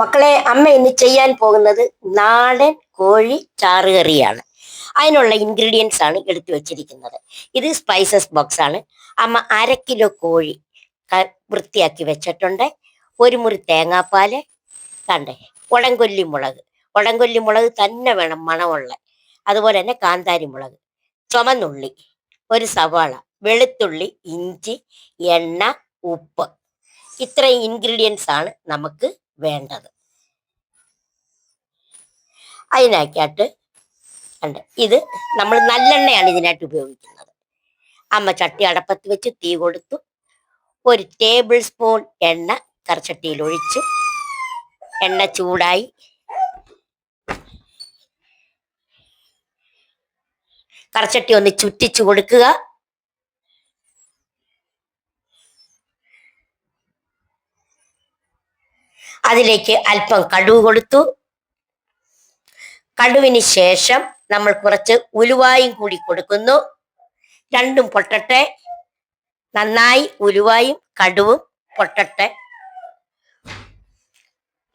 മക്കളെ അമ്മ ഇന്ന് ചെയ്യാൻ പോകുന്നത് നാടൻ കോഴി ചാറുകറിയാണ് അതിനുള്ള ഇൻഗ്രീഡിയൻസ് ആണ് എടുത്തു വെച്ചിരിക്കുന്നത്. ഇത് സ്പൈസസ് ബോക്സ് ആണ്. അമ്മ അര കിലോ കോഴി വൃത്തിയാക്കി വെച്ചിട്ടുണ്ട്. ഒരു മുറി തേങ്ങാപ്പാൽ കണ്ടേ ഉടങ്കൊല്ലി മുളക്. ഉടങ്കൊല്ലി മുളക് തന്നെ വേണം മണമുള്ള. അതുപോലെ തന്നെ കാന്താരി മുളക് ചുമന്നുള്ളി ഒരു സവാള വെളുത്തുള്ളി ഇഞ്ചി എണ്ണ ഉപ്പ്. ഇത്രയും ഇൻഗ്രീഡിയൻസ് ആണ് നമുക്ക് വേണ്ടത്. അതിനാക്കിയിട്ട് ഉണ്ട് ഇത് നമ്മൾ നല്ലെണ്ണയാണ് ഇതിനായിട്ട് ഉപയോഗിക്കുന്നത്. അമ്മ ചട്ടി അടപ്പത്ത് വെച്ച് തീ കൊടുത്തു. ഒരു ടേബിൾ സ്പൂൺ എണ്ണ കറച്ചട്ടിയിൽ ഒഴിച്ചു. എണ്ണ ചൂടായി. കറച്ചട്ടി ഒന്ന് ചുറ്റിച്ചു കൊടുക്കുക. അതിലേക്ക് അല്പം കടുവ് കൊടുത്തു. കടുവിന് ശേഷം നമ്മൾ കുറച്ച് ഉലുവായും കൂടി കൊടുക്കുന്നു. രണ്ടും പൊട്ടട്ടെ. നന്നായി ഉലുവായും കടുവും പൊട്ടട്ടെ.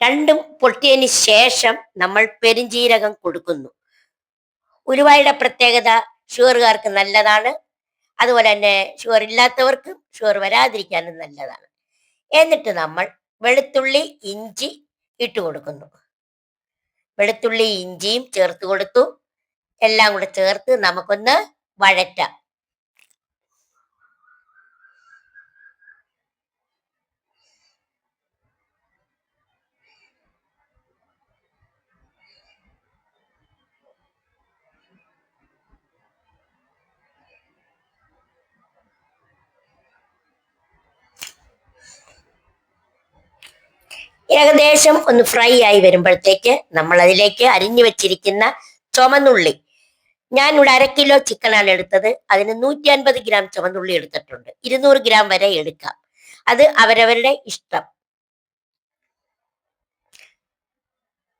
രണ്ടും പൊട്ടിയതിന് ശേഷം നമ്മൾ പെരുംജീരകം കൊടുക്കുന്നു. ഉലുവായുടെ പ്രത്യേകത ഷുഗറുകാർക്ക് നല്ലതാണ്. അതുപോലെ തന്നെ ഷുഗർ ഇല്ലാത്തവർക്കും ഷുഗർ വരാതിരിക്കാനും നല്ലതാണ്. എന്നിട്ട് നമ്മൾ വെളുത്തുള്ളി ഇഞ്ചി ഇട്ട് കൊടുക്കുന്നു. വെളുത്തുള്ളി ഇഞ്ചിയും ചേർത്ത് കൊടുത്തു. എല്ലാം കൂടെ ചേർത്ത് നമുക്കൊന്ന് വഴറ്റാം. ഏകദേശം ഒന്ന് ഫ്രൈ ആയി വരുമ്പോഴത്തേക്ക് നമ്മൾ അതിലേക്ക് അരിഞ്ഞു വെച്ചിരിക്കുന്ന ചുമന്നുള്ളി ഞാൻ ഇവിടെ അര കിലോ ചിക്കനാണ് എടുത്തത്. അതിന് നൂറ്റി അൻപത് ഗ്രാം ചുമന്നുള്ളി എടുത്തിട്ടുണ്ട്. ഇരുന്നൂറ് ഗ്രാം വരെ എടുക്കാം. അത് അവരവരുടെ ഇഷ്ടം.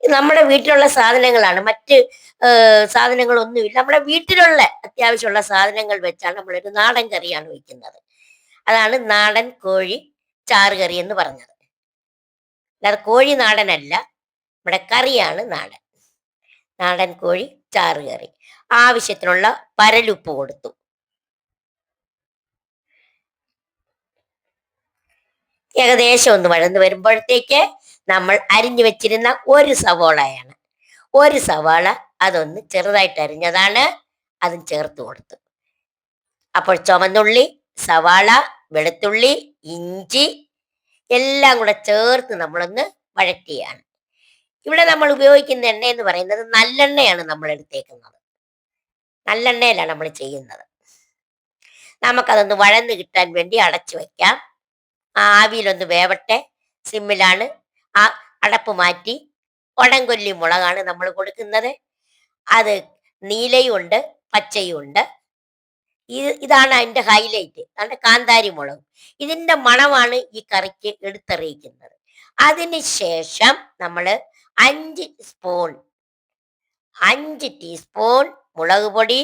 നമ്മുടെ വീട്ടിലുള്ള സാധനങ്ങളാണ്. മറ്റ് സാധനങ്ങളൊന്നുമില്ല. നമ്മുടെ വീട്ടിലുള്ള അത്യാവശ്യമുള്ള സാധനങ്ങൾ വെച്ചാണ് നമ്മളൊരു നാടൻ കറിയാണ് വയ്ക്കുന്നത്. അതാണ് നാടൻ കോഴി ചാറുകറി എന്ന് പറഞ്ഞത്. അല്ലാതെ കോഴി നാടനല്ല. നമ്മുടെ കറിയാണ് നാടൻ. നാടൻ കോഴി ചാറ് കറി. ആവശ്യത്തിനുള്ള പരലുപ്പ് കൊടുത്തു. ഏകദേശം ഒന്ന് വഴന്ന് വരുമ്പോഴത്തേക്ക് നമ്മൾ അരിഞ്ഞു വെച്ചിരുന്ന ഒരു സവോളയാണ്. ഒരു സവാള അതൊന്ന് ചെറുതായിട്ട് അരിഞ്ഞതാണ്. അതും ചേർത്ത് കൊടുത്തു. അപ്പോൾ ചുമന്നുള്ളി സവാള വെളുത്തുള്ളി ഇഞ്ചി എല്ലാം കൂടെ ചേർത്ത് നമ്മളൊന്ന് വഴറ്റിയാണ്. ഇവിടെ നമ്മൾ ഉപയോഗിക്കുന്ന എണ്ണ എന്ന് പറയുന്നത് നല്ലെണ്ണയാണ് നമ്മൾ എടുത്തേക്കുന്നത്. നല്ലെണ്ണയിലാണ് നമ്മൾ ചെയ്യുന്നത്. നമുക്കതൊന്ന് വഴന്ന് കിട്ടാൻ വേണ്ടി അടച്ചു വയ്ക്കാം. ആവിയിലൊന്ന് വേവട്ടെ. സിമ്മിലാണ് ആ അടപ്പ് മാറ്റി ഒടങ്കൊല്ലി മുളകാണ് നമ്മൾ കൊടുക്കുന്നത്. അത് നീലയുണ്ട് പച്ചയുണ്ട്. ഇത് ഇതാണ് അതിന്റെ ഹൈലൈറ്റ് അതാണ് കാന്താരി മുളക്. ഇതിന്റെ മണമാണ് ഈ കറിക്ക് എടുത്തറിയിക്കുന്നത്. അതിന് ശേഷം നമ്മൾ അഞ്ച് സ്പൂൺ അഞ്ച് ടീസ്പൂൺ മുളക് പൊടി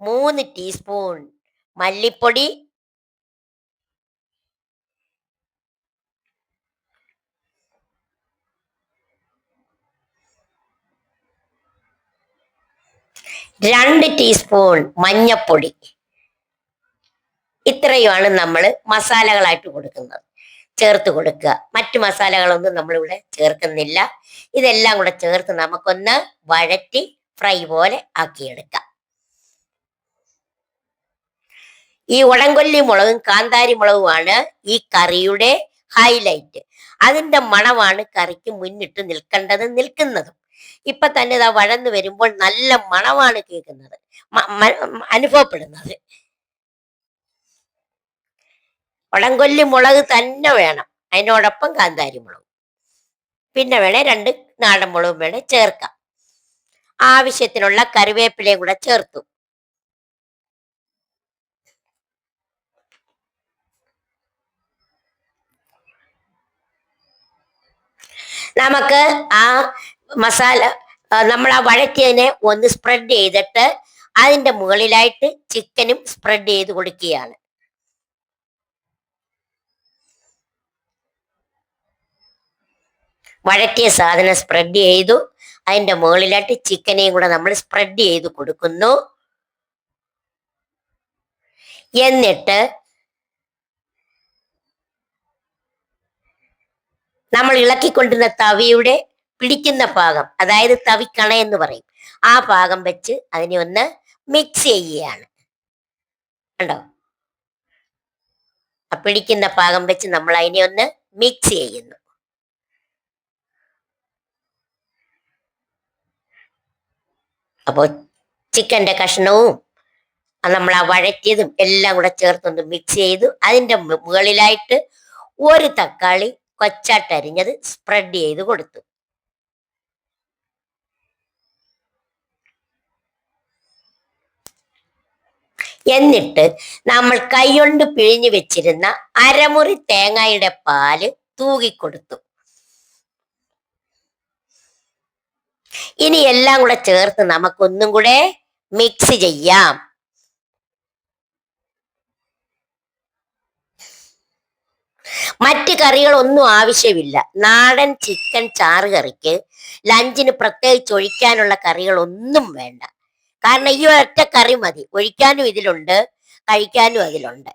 മൂന്ന് ടീസ്പൂൺ മല്ലിപ്പൊടി രണ്ട് ടീസ്പൂൺ മഞ്ഞപ്പൊടി. ഇത്രയുമാണ് നമ്മൾ മസാലകളായിട്ട് കൊടുക്കുന്നത്. ചേർത്ത് കൊടുക്കുക. മറ്റു മസാലകളൊന്നും നമ്മളിവിടെ ചേർക്കുന്നില്ല. ഇതെല്ലാം കൂടെ ചേർത്ത് നമുക്കൊന്ന് വഴറ്റി ഫ്രൈ പോലെ ആക്കിയെടുക്കാം. ഈ ഉടങ്കൊല്ലി മുളകും കാന്താരി മുളകുമാണ് ഈ കറിയുടെ ഹൈലൈറ്റ് അതിന്റെ മണമാണ് കറിക്ക് മുന്നിട്ട് നിൽക്കേണ്ടത് നിൽക്കുന്നതും. ഇപ്പൊ തന്നെ ഇതാ വഴന്നു വരുമ്പോൾ നല്ല മണമാണ് കേൾക്കുന്നത്. അനുഭവപ്പെടുന്നത്. ഉടങ്കൊല്ലി മുളക് തന്നെ വേണം. അതിനോടൊപ്പം കാന്താരി മുളക്. പിന്നെ വേണേ രണ്ട് നാടൻ മുളകും വേണേ ചേർക്കാം. ആവശ്യത്തിനുള്ള കറിവേപ്പിലയും കൂടെ ചേർത്തു. നമുക്ക് ആ മസാല നമ്മൾ ആ വഴറ്റിയതിനെ ഒന്ന് സ്പ്രെഡ് ചെയ്തിട്ട് അതിന്റെ മുകളിലായിട്ട് ചിക്കനും സ്പ്രെഡ് ചെയ്ത് കൊടുക്കുകയാണ്. വഴറ്റിയ സാധനം സ്പ്രെഡ് ചെയ്തു. അതിന്റെ മുകളിലായിട്ട് ചിക്കനെയും കൂടെ നമ്മൾ സ്പ്രെഡ് ചെയ്ത് കൊടുക്കുന്നു. എന്നിട്ട് നമ്മൾ ഇളക്കിക്കൊണ്ടിരുന്ന തവിയുടെ പിടിക്കുന്ന ഭാഗം അതായത് തവിക്കണ എന്ന് പറയും. ആ ഭാഗം വെച്ച് അതിനെ ഒന്ന് മിക്സ് ചെയ്യുകയാണ്. കണ്ടോ? പിടിക്കുന്ന ഭാഗം വെച്ച് നമ്മൾ അതിനെ ഒന്ന് മിക്സ് ചെയ്യുന്നു. അപ്പോൾ ചിക്കന്റെ കഷ്ണവും നമ്മൾ ആ വഴറ്റിയതും എല്ലാം കൂടെ ചേർത്തൊന്ന് മിക്സ് ചെയ്തു. അതിന്റെ മുകളിലായിട്ട് ഒരു തക്കാളി കൊച്ചാട്ടരിഞ്ഞത് സ്പ്രെഡ് ചെയ്ത് കൊടുത്തു. എന്നിട്ട് നമ്മൾ കൈകൊണ്ട് പിഴിഞ്ഞു വെച്ചിരുന്ന അരമുറി തേങ്ങയുടെ പാൽ തൂകിക്കൊടുത്തു ഇനി എല്ലാം കൂടെ ചേർത്ത് നമുക്കൊന്നും കൂടെ മിക്സ് ചെയ്യാം. മറ്റ് കറികളൊന്നും ആവശ്യമില്ല. നാടൻ ചിക്കൻ ചാറ് കറിക്ക് ലഞ്ചിന് പ്രത്യേകിച്ച് ഒഴിക്കാനുള്ള കറികളൊന്നും വേണ്ട. കാരണം ഈ ഒറ്റ കറി മതി. ഒഴിക്കാനും ഇതിലുണ്ട് കഴിക്കാനും അതിലുണ്ട്.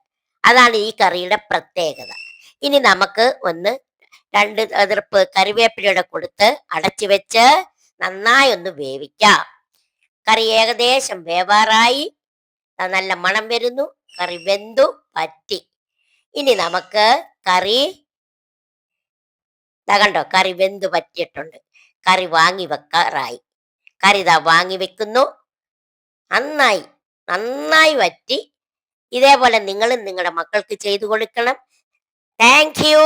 അതാണ് ഈ കറിയുടെ പ്രത്യേകത. ഇനി നമുക്ക് ഒന്ന് രണ്ട് എതിർപ്പ് കറിവേപ്പിലയുടെ കൊടുത്ത് അടച്ചു വെച്ച് നന്നായി ഒന്ന് വേവിക്കാം. കറി ഏകദേശം വേവാറായി. നല്ല മണം വരുന്നു. കറി വെന്തു പറ്റി. ഇനി നമുക്ക് കറി ഇതാ കണ്ടോ? കറി വെന്തു പറ്റിയിട്ടുണ്ട് കറി വാങ്ങി വെക്കാറായി. കറി ഇതാ വാങ്ങി വെക്കുന്നു. നന്നായി നന്നായി വറ്റി. ഇതേപോലെ നിങ്ങളും നിങ്ങളുടെ മക്കൾക്ക് ചെയ്തു കൊടുക്കണം. Thank you.